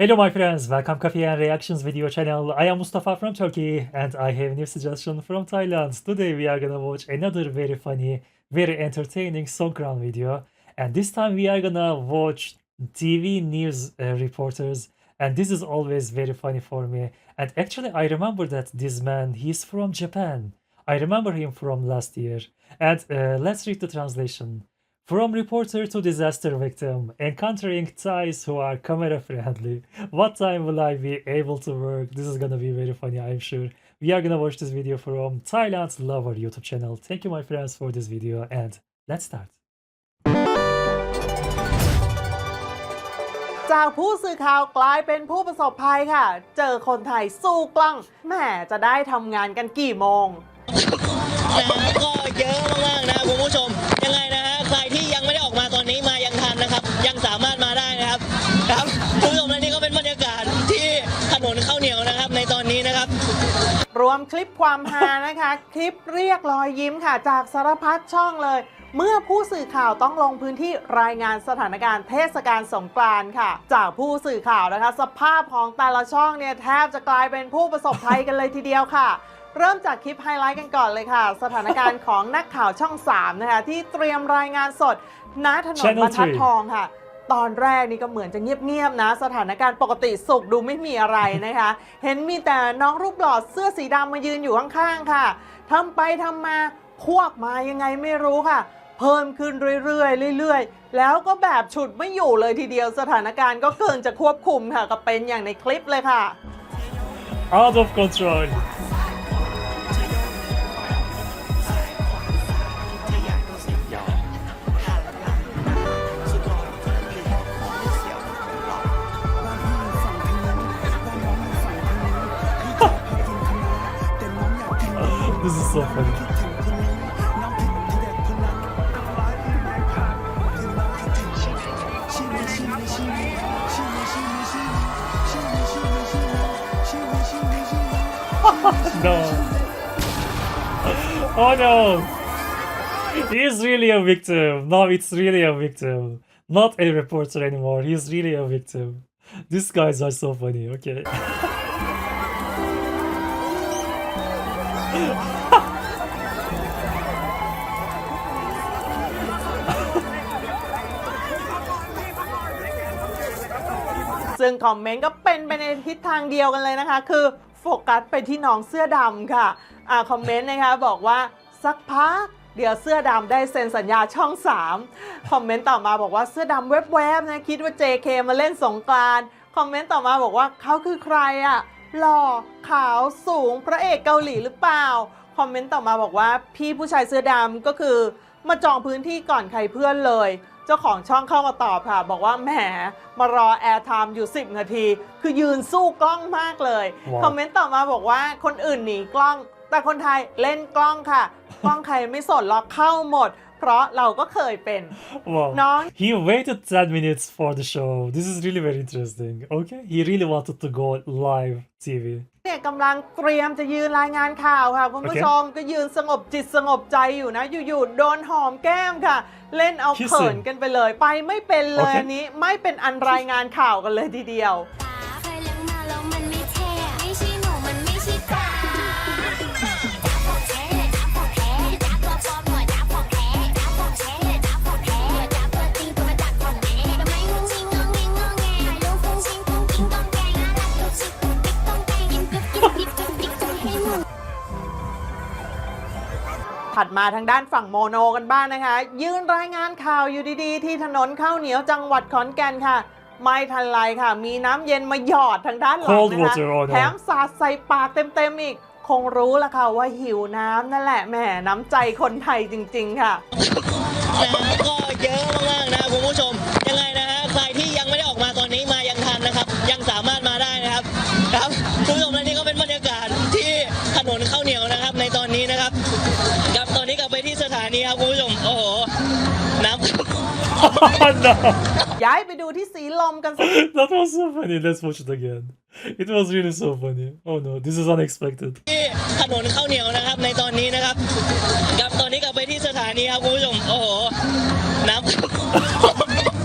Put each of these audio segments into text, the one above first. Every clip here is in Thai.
Hello my friends, welcome Coffee and Reactions video channel. I am Mustafa from Turkey and I have new suggestion from Thailand. Today we are gonna watch another very funny, very entertaining Songkran video. And this time we are gonna watch TV news uh, reporters and this is always very funny for me. And actually I remember that this man, he's from Japan. I remember him from last year. And uh, let's read the translation. From reporter to disaster victim, encountering Thais who are camera friendly. What time will I be able to work? This is gonna be very funny, I'm sure. We are gonna watch this video from Thailand's Lover YouTube channel. Thank you, my friends, for this video, and let's start. จากผู้สื่อข่าวกลายเป็นผู้ประสบภัยค่ะ เจอคนไทยสู้กล้องแหมจะได้ทำงานกันกี่โมง นะฮะก็เยอะมากๆนะครับคุณผู้ชม วมคลิปความฮานะคะ คลิปเรียกรอยยิ้มค่ะ จากสารพัดช่องเลย เมื่อผู้สื่อข่าวต้องลงพื้นที่รายงานสถานการณ์เทศกาลสงกรานต์ค่ะ จากผู้สื่อข่าวนะคะ สภาพของแต่ละช่องเนี่ยแทบจะกลายเป็นผู้ประสบภัยกันเลยทีเดียวค่ะเริ่มจากคลิปไฮไลท์กันก่อนเลยค่ะ สถานการณ์ของนักข่าวช่อง 3 นะคะ ที่เตรียมรายงานสดณถนนบรรทัดทองค่ะ ตอนแรกนี่ก็เหมือนจะเงียบๆนะ สถานการณ์ปกติสุขดูไม่มีอะไรนะคะ เห็นมีแต่น้องรูปหล่อเสื้อสีดำมายืนอยู่ข้างๆค่ะทำไปทำมาพวกมายังไงไม่รู้ค่ะ เพิ่มขึ้นเรื่อยๆเรื่อยๆ แล้วก็แบบฉุดไม่อยู่เลยทีเดียวสถานการณ์ก็เกินจะควบคุมค่ะก็เป็นอย่างในคลิปเลยค่ะ Out of control. No. Oh no. He's really a victim. No, it's really a victim. Not a reporter anymore. He's really a victim. These guys are so funny. Okay. ซึ่งคอมเมนต์ก็เป็นไปในทิศทางเดียวกันเลยนะคะ คือโฟกัสไปที่น้องเสื้อดำค่ะ อ่าคอมเมนต์นะคะบอกว่าสักพักเดี๋ยวเสื้อดำได้เซ็นสัญญาช่อง 3 คอมเมนต์ต่อมาบอกว่าเสื้อดำแวบๆนะคิดว่า JK มาเล่นสงกรานคอมเมนต์ต่อมาบอกว่าเขาคือใครอะ หล่อขาวสูงพระเอกเกาหลีหรือเปล่า คอมเมนต์ต่อมาบอกว่าพี่ผู้ชายเสื้อดำก็คือ มาจองพื้นที่ก่อนใครเพื่อนเลย เจ้าของช่องเข้ามาตอบค่ะ บอกว่าแหมมารอแอร์ไทม์อยู่ 10 นาที คือยืนสู้กล้องมากเลยว้าวคอมเมนต์ต่อมาบอกว่าคนอื่นหนีกล้อง แต่คนไทยเล่นกล้องค่ะ กล้องใครไม่สนล็อกเข้าหมด เพราะเราก็เคยเป็น Wow. No. He waited 10 minutes for the show. This is really very interesting. Okay. He really wanted to go live TV. เนี่ยกำลังเตรียมจะยืนรายงานข่าวค่ะ คุณผู้โอเคชมก็ยืนสงบจิตสงบใจอยู่นะ อยู่ๆโดนหอมแก้มค่ะ เล่นเอา Kissing เขินกันไปเลย ไปไม่เป็นเลยโอเคอันนี้ไม่เป็นอันรายงานข่าวกันเลยทีเดียว ถัดมาทางด้านฝั่งโมโนกันบ้างนะคะ ยืนรายงานข่าวอยู่ดีๆ ที่ถนนข้าวเหนียวจังหวัดขอนแก่นค่ะ ไม่ทันไรค่ะ มีน้ำเย็นมาหยอดทางด้านหลัง Cold นะคะ water, oh no. แถมสาดใส่ปากเต็มๆอีก คงรู้ละค่ะว่าหิวน้ำนั่นแหละแหมน้ำใจคนไทยจริงๆค่ะนะฮะก็เยอะมากๆนะครับคุณผู้ชม ยังไงนะฮะใครที่ยังไม่ได้ออกมาตอนนี้มายังทันนะครับ ยังสามารถมาได้นะครับ ครับคุณผู้ชมและนี่ก็เป็นบรรยากาศที่ถนนข้าวเหนียวนะครับ ในตอนนี้นะครับครับตอ นนี้กลับไปที่สถานีครับคุณผู้ชม โอ้โห น้ำ Oh no. ย้ายไปดูที่สีลมกันสัก That was so funny. Let's watch it again. It was really so funny. Oh no, this is unexpected. ที่ถนนข้าวเหนียวนะครับ ในตอนนี้นะครับครับตอนนี้กลับไปที่สถานีครับคุณผู้ชม โอ้โห น้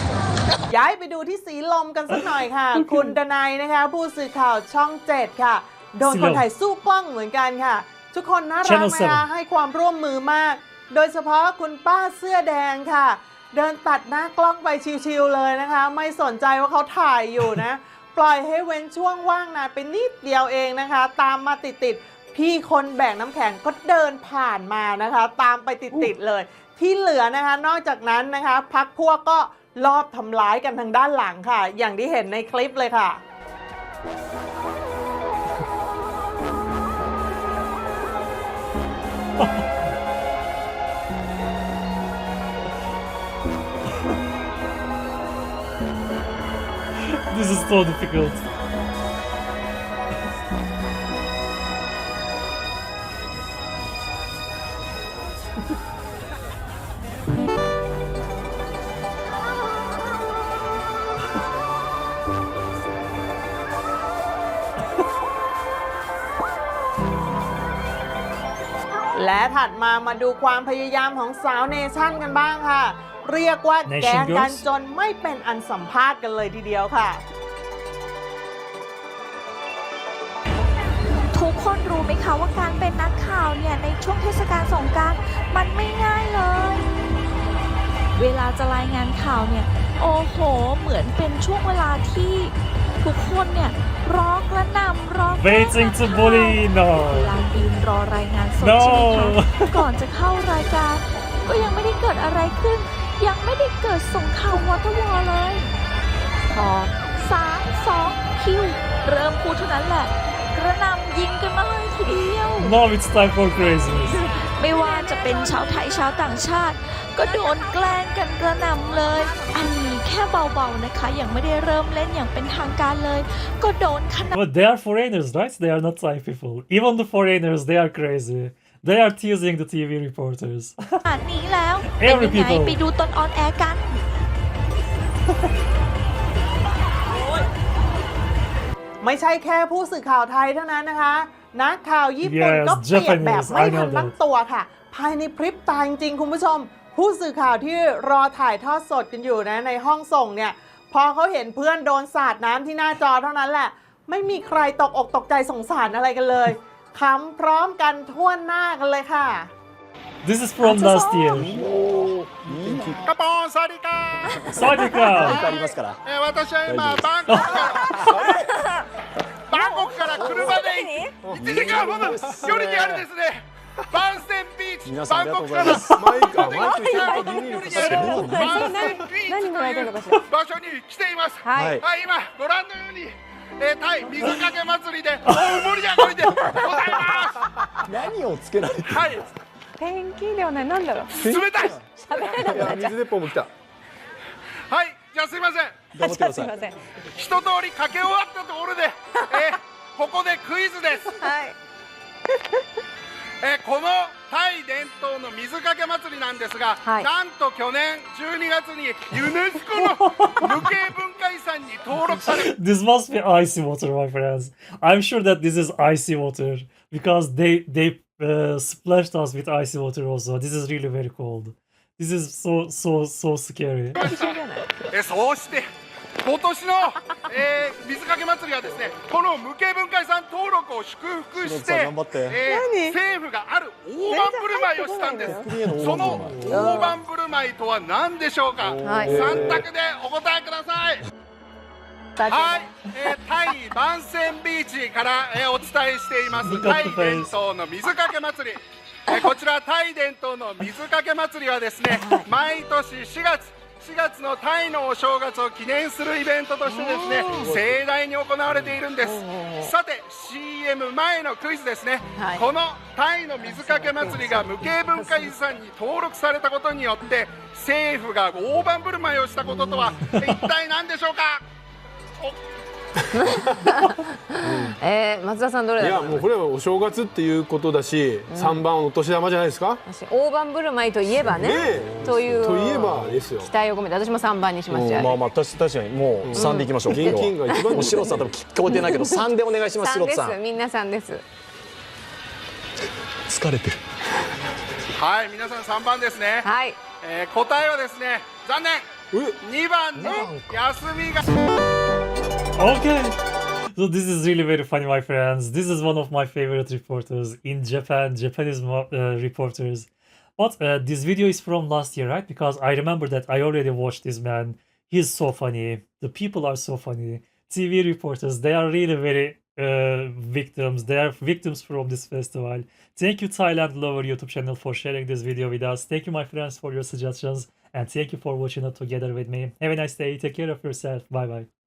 ำ ย้ายไปดูที่สีลมกันสักหน่อยค่ะ คุณดนัยนะคะ ผู้สื่อข่าวช่องเจ็ดค่ะ โดนสีคลนมไทยสู้กล้องเหมือนกันค่ะ ทุกคนน่ารัก Channel นะคะ7ให้ความร่วมมือมาก โดยเฉพาะคุณป้าเสื้อแดงค่ะ เดินตัดหน้ากล้องไปชิวๆเลยนะคะ ไม่สนใจว่าเขาถ่ายอยู่นะ ปล่อยให้เว้นช่วงว่างนานไปนิดเดียวเองนะคะ ตามมาติดๆพี่คนแบกน้ำแข็งก็เดินผ่านมานะคะ ตามไปติดๆเลย ที่เหลือนะคะ นอกจากนั้นนะคะ พักพวกก็ลอบทำร้ายกันทางด้านหลังค่ะ อย่างที่เห็นในคลิปเลยค่ะ This is so difficult.. ถัดมามาดูความพยายามของสาวเนชั่นกันบ้างค่ะ เรียกว่า Nation แกล้งกัน Girls จนไม่เป็นอันสัมภาษณ์กันเลยทีเดียวค่ะ ทุกคนรู้ไหมคะว่าการเป็นนักข่าวเนี่ย ในช่วงเทศกาลสงกรารมันไม่ง่ายเลย เวลาจะรายงานข่าวเนี่ย โอ้โห เหมือนเป็นช่วงเวลาที่ ทุกคนเนี่ยร้องกระหน่ำร้อง Waiting to bully เว no ลายืนรอรายงานสด No ใช่ไหมคะก่อนจะเข้ารายการ ก็ยังไม่ได้เกิดอะไรขึ้น ยังไม่ได้เกิดสงครามวอเตอร์วอร์เลย พอสามสองคิว เริ่มพูดเท่านั้นแหละกระหน่ำยิงกันมาเลยทีเดียว Now it's time for craziness. ไม่ว่าจะเป็นชาวไทยชาวต่างชาติ ก็โดนแกล้งกันกระหน่ำเลย อันนี้ แค่เบาๆนะคะยังไม่ได้เริ่มเล่นอย่างเป็นทางการเลย ก็โดนขนาด But they are foreigners, right? They are not Thai people. Even the foreigners, they are crazy. They are teasing the TV reporters. นี้แล้วเป็น Every ยังไง people ไปดูตอนออนแอร์กัน ไม่ใช่แค่ผู้สื่อข่าวไทยเท่านั้นนะคะ นักข่าวญี่ปุ่น Yes, ก็เปียกแบบ Japanese, ไม่ I ทั know นตั้ง that. ตัวค่ะ ภายในพริบตาจริงๆ คุณผู้ชม ผู้สื่อข่าวที่รอถ่ายทอดสดกันอยู่นะในห้องส่งเนี่ย พอเขาเห็นเพื่อนโดนสาดน้ำที่หน้าจอเท่านั้นแหละ ไม่มีใครตกอกตกใจสงสารอะไรกันเลยขำพร้อมกันทั่วหน้ากันเลยค่ะ This is from last year. カポーンサワディーカ Sawadika! ー、えー、私は今バンコクからバンコクから車で1時間ほど距離にあるですね バンセンビーチ皆さんバンコクからありがとうございます1時間ほど距離にあるバンセンビーチという場所に来ていますはいはい、今ご覧のようにえー、タイ水かけ祭りで大盛り上がりでございます何をつけられてるはいペンキではない、なんだろう。冷たいいや水鉄砲も来たはいじゃあすいません頑張ってくださいすみません。一通りかけ終わったところで、えーここでクイズです、はい。えーこのタイ伝統の水かけ祭りなんですが、はいなんと去年12月にユネスコの無形文化遺産に登録され This must be icy water, my friends. I'm sure that this is icy water because they they uh, splashed us with icy water also. This is really very cold. This is so so so scary. えーそうして今年の、えー水かけ祭りはですねこの無形文化遺産登録を祝福してえー政府がある大盤振る舞いをしたんです。その大盤振る舞いとは何でしょうか、はい3択でお答えください。はい、えータイ万泉ビーチから、えーお伝えしています。タイ伝.統の水かけ祭り、えーこちらタイ伝統の水かけ祭りはですね毎年4月4月のタイのお正月を記念するイベントとしてですね盛大に行われているんです。さて CM 前のクイズですね、はい。このタイの水かけ祭りが無形文化遺産に登録されたことによって政府が大盤振る舞いをしたこととは 一体何でしょうか？えー、松田さんどれいだ？いやもうこれはお正月っていうことだし、三番お年玉じゃないですか？私大盤振る舞いといえばね。ねえ。という。といえばですよ。期。待を込めて私も3番にしましたまあまあ確確かにもう3でいきましょう、現金が一番もう白さん多分聞こえてないけど 3でお願いします3で白さん。すみんな3です。疲れてる。はい皆さん3番ですね、はい。えー答えはですね残念。2番の休みが Okay. So this is really very funny, my friends. This is one of my favorite reporters in Japan, Japanese uh, reporters. But uh, this video is from last year, right? Because I remember that I already watched this man. He's so funny. The people are so funny. TV reporters, they are really very uh, victims. They are victims from this festival. Thank you, Thailand Lover YouTube channel, for sharing this video with us. Thank you, my friends, for your suggestions. And thank you for watching it together with me. Have a nice day. Take care of yourself. Bye bye.